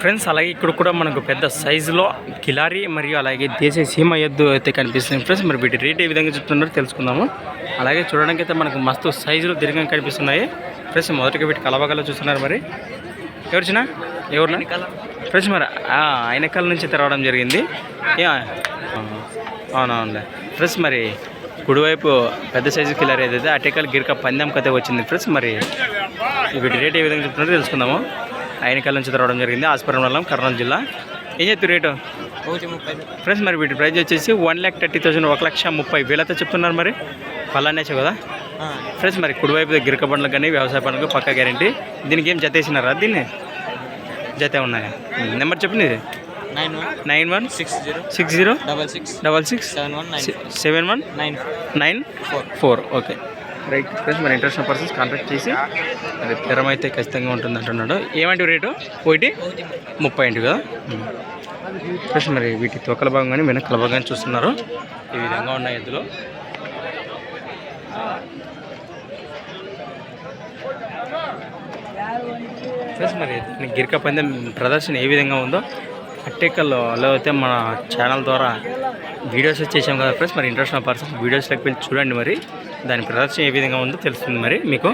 Friends అలాగే ఇక్కడ కూడా మనకు పెద్ద సైజులో కిలారి మరియు అలాగే దేశీయ సీమ ఎద్దు అయితే కనిపిస్తుంది. ఫ్రెండ్స్ మరి వీటి రేట్ ఏ విధంగా చెప్తున్నారో తెలుసుకుందాము. అలాగే చూడడానికి అయితే మనకు మస్తు సైజులో దీర్ఘంగా కనిపిస్తున్నాయి. ఫ్రెండ్స్ మొదటిగా వీటి కలవగల చూస్తున్నారు మరి. ఎవరిచినా ఎవరు ఫ్రెండ్స్ మరి ఆ, ఆయనకాల నుంచి తెరవడం జరిగింది. అవునవునులే. ఫ్రెండ్స్ మరి కుడివైపు పెద్ద సైజు కిల్లర్ ఏదైతే అటేకల్ గిరిక పందెం కథ వచ్చింది. ఫ్రెండ్స్ మరి వీటి రేట్ ఏ విధంగా చెప్తున్నారో తెలుసుకుందాము. ఆయనకాల నుంచి తెరవడం జరిగింది. ఆస్పరం వల్ల కర్నూలు జిల్లా. ఏం చెప్తారు రేటు? ఫ్రెండ్స్ మరి వీటి ప్రైస్ వచ్చేసి వన్ ల్యాక్ థర్టీ థౌసండ్ ఒక లక్ష ముప్పై వేలతో చెప్తున్నారు మరి. పలానేచే కదా? ఫ్రెండ్స్ మరి కుడివైపు గిరిక బండ్లకు కానీ వ్యవసాయ పనులకు పక్కా గ్యారంటీ దీనికి ఏం జత వేసినారా? దీన్ని? జత ఉన్నాయా? నెంబర్ చెప్పండి ఇది nine one nine one six zero six zero double six double six seven one seven one nine nine four. Okay. Right friends మరి ఇంట్రెస్ట్ పర్సన్స్ కాంటాక్ట్ చేసి అది స్థిరం అయితే ఖచ్చితంగా ఉంటుంది అంటున్నాడు. ఏమంటే రేటు? ఒకటి ముప్పై ఇంటి కదా? ఫ్రెండ్స్ మరి వీటి తోకల భాగం కానీ వెనకల భాగం కానీ చూస్తున్నారు. ఈ విధంగా ఉన్నాయి ఎద్దులో ఫ్రెండ్స్ మరి గిరిక పందెం ప్రదర్శన ఏ విధంగా ఉందో? అట్టేకల్లో అయితే మన ఛానల్ ద్వారా వీడియోస్ వచ్చేసాం కదా ఫ్రెండ్స్ మరి ఇంట్రెస్ట్ ఉన్న పర్సన్స్ వీడియోస్లోకి వెళ్ళి చూడండి మరి. దాని ప్రదర్శన ఏ విధంగా ఉందో తెలుస్తుంది మరి మీకు.